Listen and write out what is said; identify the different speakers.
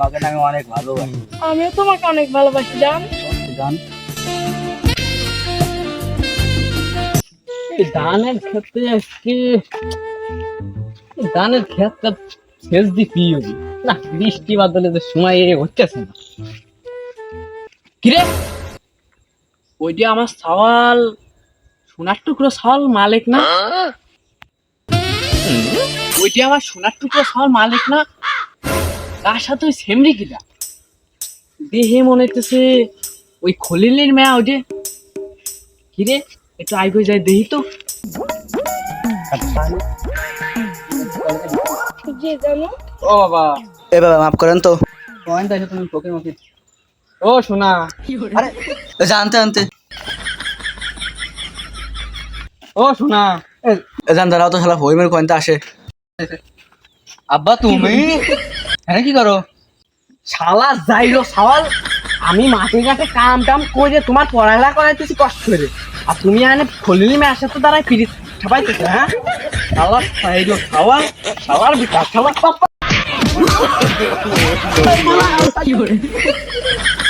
Speaker 1: তোমাকে আমি অনেক ভালোবাসি।
Speaker 2: আমিও তোমাকে অনেক ভালোবাসি জান।
Speaker 1: জান।
Speaker 3: এই ধানের ক্ষেত্রে আজকে এই ধানের ক্ষেতটা সেচ দি কি হবে? না বৃষ্টি বাদলে যে সময় এ হচ্ছে না। কিরে? ওইটা আমার সওয়াল। সোনার টুকরো সওয়াল মালিক না? ওইটা আমার সোনার টুকরো সওয়াল মালিক না? তার সাথে ওই সেমরি কিটা দেহে মনে হইতেছে ওই খলিলের মেয়া ওইটে কিরে একটু আই করে যাই দেখি তো ও বাবা
Speaker 1: এ বাবা মাফ করেন তো পয়েন্ট আছে তুমি
Speaker 3: ও শোনা
Speaker 1: এ, জানতে জানতে
Speaker 3: ও শোনা
Speaker 1: এ জান দাঁড়াও তো শালা হইমের কয়েনটা আসে আব্বা তুমি হ্যাঁ কি করো?
Speaker 3: শালা যাইলো সওয়াল আমি মাটির কাছে কাম টাম করে তোমার পড়ালেখা করাইতেছি কষ্ট করে। আর তুমি এখানে খলিলি মেয়ের সাথে দাঁড়ায় পিড়ি ছাপাইতেছে হ্যাঁ? শালা যাইলো সওয়াল শালার বিকাশ শালা